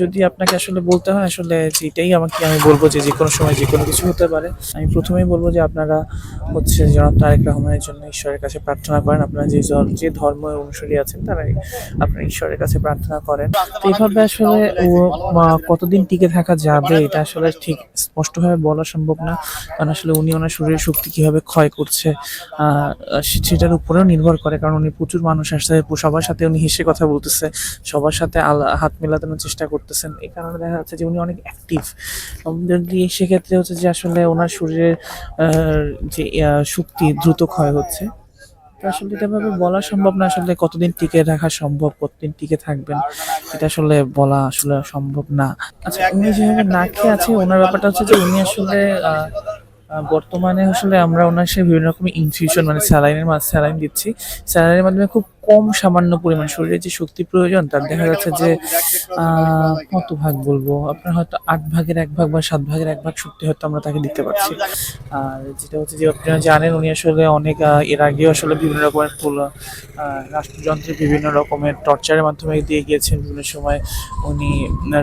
যদি আপনাকে আসলে বলতে হয়, আসলে যেটাই আমাকে আমি বলব যে যে কোনো সময় যে কোনো কিছু হতে পারে, আমি প্রথমেই বলব যে আপনারা হচ্ছে জনাব তারেক রহমানের জন্য ঈশ্বরের কাছে প্রার্থনা করেন। আপনারা যে যে ধর্ম অনুসারী আছেন তারা আপনার ঈশ্বরের কাছে প্রার্থনা করেন। তো এইভাবে আসলে কতদিন টিকে থাকা যাবে, এটা আসলে ঠিক স্পষ্টভাবে বলা সম্ভব না। কারণ আসলে উনি ওনার শরীরের শক্তি কীভাবে ক্ষয় করছে সেটার উপরেও নির্ভর করে। কারণ উনি প্রচুর মানুষ আসছে, সবার সাথে উনি হেসে কথা বলতেছে, সবার সাথে হাত মেলানোর চেষ্টা করতেছেন। এই কারণে দেখা যাচ্ছে যে উনি অনেক অ্যাক্টিভ যদি সেক্ষেত্রে হচ্ছে যে আসলে ওনার শরীরের যে শক্তি দ্রুত ক্ষয় হচ্ছে। আসলে এটা ভাবে বলা সম্ভব না আসলে কতদিন টিকে রাখা সম্ভব, কতদিন টিকে থাকবেন, এটা আসলে বলা আসলে সম্ভব না। আচ্ছা উনি যেভাবে না খেয়ে আছে, ওনার ব্যাপারটা হচ্ছে যে উনি আসলে বর্তমানে আসলে আমরা ওনার সে বিভিন্ন রকমের ইনফিউশন মানে স্যালাইনের স্যালাইন দিচ্ছি। স্যালাইনের মাধ্যমে খুব কম সামান্য পরিমাণ শরীরে যে শক্তি প্রয়োজন, তার দেখা যাচ্ছে যে কত ভাগ বলব? আপনার হয়তো আট ভাগের এক ভাগ বা সাত ভাগের এক ভাগ শক্তি হয়তো আমরা তাকে দিতে পারছি। আর যেটা হচ্ছে যে, আপনারা জানেন, উনি আসলে অনেক এর আগেও আসলে বিভিন্ন রকমের রাষ্ট্রযন্ত্রের বিভিন্ন রকমের টর্চারের মাধ্যমে দিয়ে গিয়েছেন। বিভিন্ন সময় উনি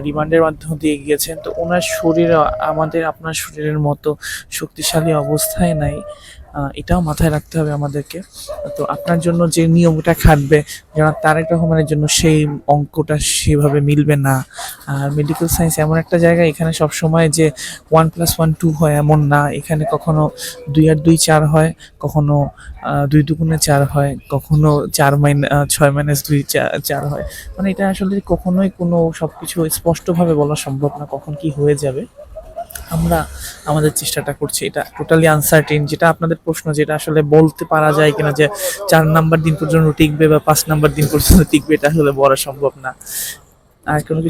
রিমান্ডের মাধ্যমে দিয়ে গিয়েছেন। তো ওনার শরীর, আমাদের, আপনার শরীরের মতো শক্তিশালী অবস্থায় নাই। এটাও মাথায় রাখতে হবে আমাদেরকে। তো আপনার জন্য যে নিয়মটা খাটবে যেন তারেক রহমানের জন্য সেই অঙ্কটা সেভাবে মিলবে না। আর মেডিকেল সায়েন্স এমন একটা জায়গা, এখানে সব সময় যে ওয়ান প্লাস ওয়ান টু হয় এমন না। এখানে কখনো দুই আর দুই চার হয়, কখনো দুই দুগুণে চার হয়, কখনো চার মাইন ছয় মাইনাস দুই চার হয়। মানে এটা আসলে কখনোই কোনো সব কিছু স্পষ্টভাবে বলা সম্ভব না, কখন কি হয়ে যাবে। আমরা আমাদের চেষ্টাটা করছি। এটা টোটালি আনসার্টেন যেটা আপনাদের প্রশ্ন, যেটা আসলে বলতে পারা যায় কিনা যে চার নাম্বার দিন পর্যন্ত টিকবে বা পাঁচ নাম্বার দিন পর্যন্ত টিকবে, এটা আসলে বলা সম্ভব না। আর কোনো